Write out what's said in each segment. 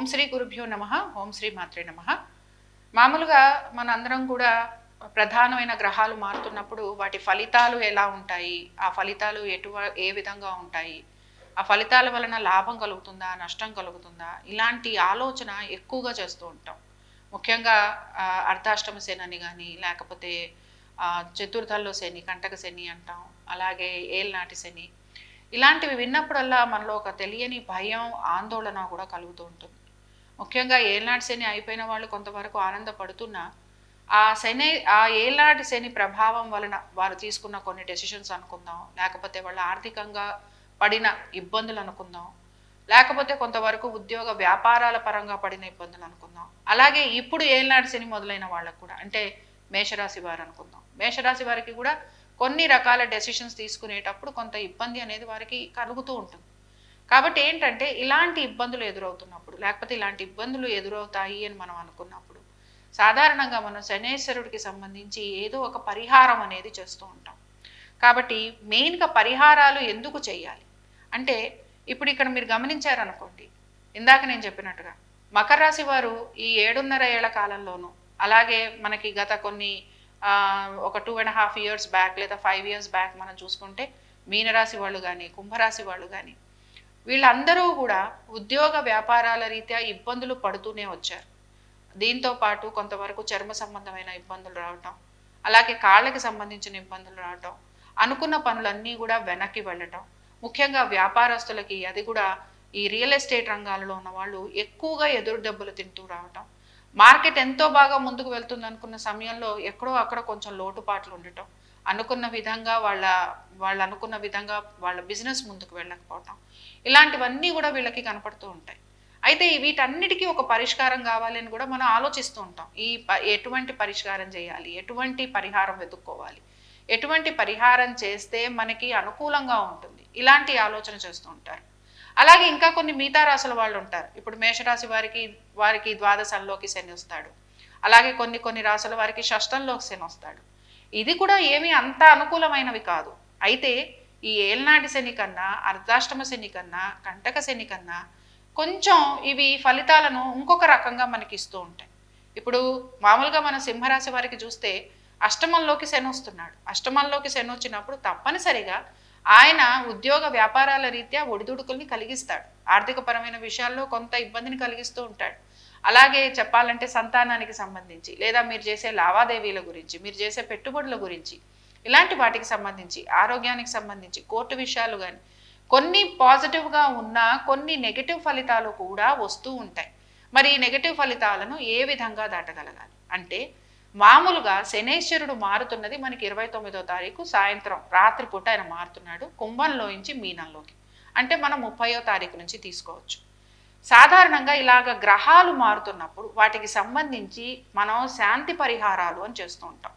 ఓం శ్రీ గురుభ్యో నమ ఓం శ్రీ మాత్రే నమ. మామూలుగా మన అందరం కూడా ప్రధానమైన గ్రహాలు మారుతున్నప్పుడు వాటి ఫలితాలు ఎలా ఉంటాయి? ఆ ఫలితాలు ఎటువ ఏ విధంగా ఉంటాయి? ఆ ఫలితాల వలన లాభం కలుగుతుందా? నష్టం కలుగుతుందా? ఇలాంటి ఆలోచన ఎక్కువగా చేస్తూ ఉంటాం. ముఖ్యంగా అర్ధాష్టమ శని కానీ లేకపోతే ఆ, చతుర్థంలో శని కంటక శని అంటాం అలాగే ఏల్నాటి శని. ఇలాంటివి విన్నప్పుడల్లా మనలో ఒక తెలియని భయం ఆందోళన కూడా కలుగుతూ ఉంటుంది. ముఖ్యంగా ఏలనాటి శని అయిపోయిన వాళ్ళు కొంతవరకు ఆనందపడుతున్నా ఆ శని ఆ ఏలనాటి శని ప్రభావం వలన వారు తీసుకున్న కొన్ని డెసిషన్స్ అనుకుందాం. లేకపోతే వాళ్ళు ఆర్థికంగా పడిన ఇబ్బందులు అనుకుందాం. లేకపోతే కొంతవరకు ఉద్యోగ వ్యాపారాల పరంగా పడిన ఇబ్బందులు అనుకుందాం. అలాగే ఇప్పుడు ఏలనాటి శని మొదలైన వాళ్ళకు కూడా అంటే మేషరాశి వారు అనుకుందాం. మేషరాశి వారికి కూడా కొన్ని రకాల డెసిషన్స్ తీసుకునేటప్పుడు కొంత ఇబ్బంది అనేది వారికి కలుగుతూ ఉంటుంది. కాబట్టి ఏంటంటే ఇలాంటి ఇబ్బందులు ఎదురవుతున్నప్పుడు లేకపోతే ఇలాంటి ఇబ్బందులు ఎదురవుతాయి అని మనం అనుకున్నప్పుడు సాధారణంగా మనం శనేశ్వరుడికి సంబంధించి ఏదో ఒక పరిహారం అనేది చేస్తూ ఉంటాం. కాబట్టి మెయిన్గా పరిహారాలు ఎందుకు చేయాలి? అంటే ఇప్పుడు ఇక్కడ మీరు గమనించారనుకోండి ఇందాక నేను చెప్పినట్టుగా మకర రాశి వారు ఈ ఏడున్నర ఏళ్ళ కాలంలోనూ అలాగే మనకి గత కొన్ని ఒక two and half years back లేదా ఫైవ్ ఇయర్స్ బ్యాక్ మనం చూసుకుంటే మీనరాశి వాళ్ళు కానీ కుంభరాశి వాళ్ళు కానీ వీళ్ళందరూ కూడా ఉద్యోగ వ్యాపారాల రీత్యా ఇబ్బందులు పడుతూనే వచ్చారు. దీంతో పాటు కొంతవరకు చర్మ సంబంధమైన ఇబ్బందులు రావటం అలాగే కాళ్ళకి సంబంధించిన ఇబ్బందులు రావటం అనుకున్న పనులన్నీ కూడా వెనక్కి వెళ్ళటం. ముఖ్యంగా వ్యాపారస్తులకి అది కూడా ఈ రియల్ ఎస్టేట్ రంగాలలో ఉన్న వాళ్ళు ఎక్కువగా ఎదురు దెబ్బలు తింటూ రావటం. మార్కెట్ ఎంతో బాగా ముందుకు వెళ్తుంది అనుకున్న సమయంలో ఎక్కడో అక్కడ కొంచెం లోటుపాట్లు ఉండటం. అనుకున్న విధంగా వాళ్ళ వాళ్ళు అనుకున్న విధంగా వాళ్ళ బిజినెస్ ముందుకు వెళ్ళకపోవటం. ఇలాంటివన్నీ కూడా వీళ్ళకి కనపడుతూ ఉంటాయి. అయితే వీటన్నిటికీ ఒక పరిష్కారం కావాలి అని కూడా మనం ఆలోచిస్తూ ఉంటాం. ఈ ప- ఎటువంటి పరిష్కారం చేయాలి? ఎటువంటి పరిహారం వెతుక్కోవాలి? ఎటువంటి పరిహారం చేస్తే మనకి అనుకూలంగా ఉంటుంది? ఇలాంటి ఆలోచన చేస్తూ ఉంటారు. అలాగే ఇంకా కొన్ని మిగతా రాసుల వాళ్ళు ఉంటారు. ఇప్పుడు మేషరాశి వారికి వారికి ద్వాదశంలోకి శని వస్తాడు. అలాగే కొన్ని కొన్ని రాసుల వారికి షష్టంలోకి శని వస్తాడు. ఇది కూడా ఏమీ అంత అనుకూలమైనవి కాదు. అయితే ఈ ఏల్నాటి శని కన్నా అర్ధాష్టమ శని కన్నా కంటక శని కన్నా కొంచెం ఇవి ఫలితాలను ఇంకొక రకంగా మనకి ఇస్తూ ఉంటాయి. ఇప్పుడు మామూలుగా మన సింహరాశి వారికి చూస్తే అష్టమంలోకి శని వస్తున్నాడు. అష్టమంలోకి శని వచ్చినప్పుడు తప్పనిసరిగా ఆయన ఉద్యోగ వ్యాపారాల రీత్యా ఒడిదుడుకుల్ని కలిగిస్తాడు. ఆర్థికపరమైన విషయాల్లో కొంత ఇబ్బందిని కలిగిస్తూ ఉంటాడు. అలాగే చెప్పాలంటే సంతానానికి సంబంధించి లేదా మీరు చేసే లావాదేవీల గురించి మీరు చేసే పెట్టుబడుల గురించి ఇలాంటి వాటికి సంబంధించి ఆరోగ్యానికి సంబంధించి కోర్టు విషయాలు కానీ కొన్ని పాజిటివ్గా ఉన్నా కొన్ని నెగటివ్ ఫలితాలు కూడా వస్తూ ఉంటాయి. మరి ఈ నెగటివ్ ఫలితాలను ఏ విధంగా దాటగలగాలి? అంటే మామూలుగా శనేశ్వరుడు మారుతున్నది మనకి ఇరవై తొమ్మిదో తారీఖు సాయంత్రం రాత్రిపూట ఆయన మారుతున్నాడు కుంభంలోంచి మీనంలోకి. అంటే మనం ముప్పయో తారీఖు నుంచి తీసుకోవచ్చు. సాధారణంగా ఇలాగ గ్రహాలు మారుతున్నప్పుడు వాటికి సంబంధించి మనం శాంతి పరిహారాలు అని చేస్తూ ఉంటాం.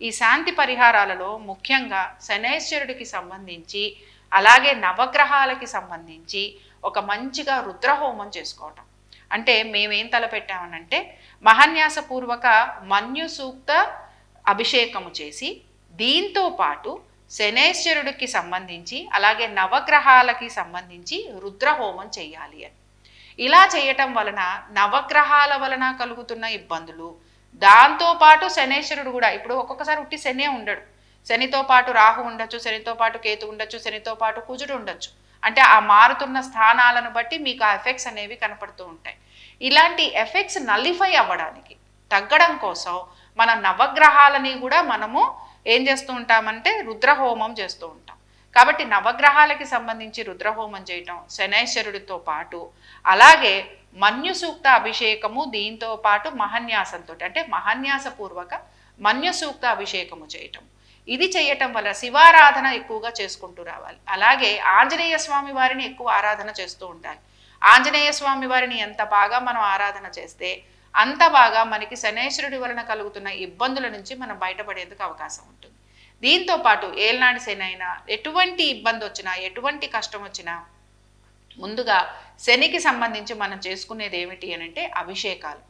ఈ శాంతి పరిహారాలలో ముఖ్యంగా శనైశ్వరుడికి సంబంధించి అలాగే నవగ్రహాలకి సంబంధించి ఒక మంచిగా రుద్రహోమం చేసుకోవటం. అంటే మేమేం తలపెట్టామనంటే మహాన్యాసపూర్వక మన్యు సూక్త అభిషేకము చేసి దీంతో పాటు శనేశ్వరుడికి సంబంధించి అలాగే నవగ్రహాలకి సంబంధించి రుద్రహోమం చేయాలి అని. ఇలా చేయటం వలన నవగ్రహాల వలన కలుగుతున్న ఇబ్బందులు. దాంతోపాటు శనేశ్వరుడు కూడా ఇప్పుడు ఒక్కొక్కసారి ఉట్టి శనే ఉండడు. శనితో పాటు రాహు ఉండొచ్చు శనితో పాటు కేతు ఉండొచ్చు శనితో పాటు కుజుడు ఉండొచ్చు. అంటే ఆ మారుతున్న స్థానాలను బట్టి మీకు ఆ ఎఫెక్ట్స్ అనేవి కనపడుతూ ఉంటాయి. ఇలాంటి ఎఫెక్ట్స్ నలిఫై అవ్వడానికి తగ్గడం కోసం మన నవగ్రహాలని కూడా మనము ఏం చేస్తూ ఉంటామంటే రుద్రహోమం చేస్తూ ఉంటాం. కాబట్టి నవగ్రహాలకి సంబంధించి రుద్రహోమం చేయటం శనైశ్వరుడితో పాటు అలాగే మన్యు సూక్త అభిషేకము దీంతో పాటు మహన్యాసంతో అంటే మహన్యాసపూర్వక మన్యు సూక్త అభిషేకము చేయటం. ఇది చేయటం వల్ల శివారాధన ఎక్కువగా చేసుకుంటూ రావాలి. అలాగే ఆంజనేయ స్వామి వారిని ఎక్కువ ఆరాధన చేస్తూ ఉండాలి. ఆంజనేయ స్వామి వారిని ఎంత బాగా మనం ఆరాధన చేస్తే అంత బాగా మనకి శనేశ్వరుడి వలన కలుగుతున్న ఇబ్బందుల నుంచి మనం బయటపడేందుకు అవకాశం ఉంటుంది. దీంతో పాటు ఏల్నాడు శని అయినా ఎటువంటి ఇబ్బంది వచ్చినా ఎటువంటి కష్టం వచ్చినా ముందుగా శనికి సంబంధించి మనం చేసుకునేది ఏమిటి అని అంటే అభిషేకాలు.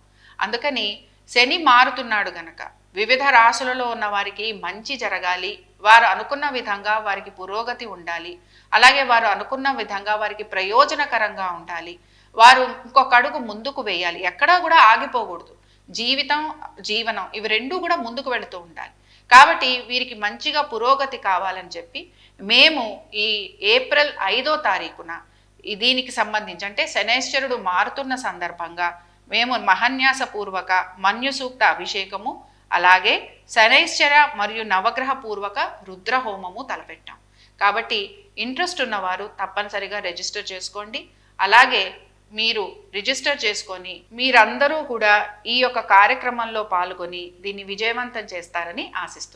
అందుకని శని మారుతున్నాడు గనక వివిధ రాశులలో ఉన్న వారికి మంచి జరగాలి వారు అనుకున్న విధంగా వారికి పురోగతి ఉండాలి అలాగే వారు అనుకున్న విధంగా వారికి ప్రయోజనకరంగా ఉండాలి వారు ఇంకొక అడుగు ముందుకు వేయాలి. ఎక్కడా కూడా ఆగిపోకూడదు. జీవితం జీవనం ఇవి రెండూ కూడా ముందుకు వెళుతూ ఉండాలి. కాబట్టి వీరికి మంచిగా పురోగతి కావాలని చెప్పి మేము ఈ ఏప్రిల్ ఐదో తారీఖున దీనికి సంబంధించి అంటే శనేశ్వరుడు మారుతున్న సందర్భంగా మేము మహన్యాస పూర్వక అభిషేకము అలాగే శనైశ్వర మరియు నవగ్రహ పూర్వక రుద్ర హోమము తలపెట్టాం. కాబట్టి ఇంట్రెస్ట్ ఉన్నవారు తప్పనిసరిగా రిజిస్టర్ చేసుకోండి. అలాగే మీరు రిజిస్టర్ చేసుకొని మీరందరూ కూడా ఈ యొక్క కార్యక్రమంలో పాల్గొని దీన్ని విజయవంతం చేస్తారని ఆశిస్తున్నాను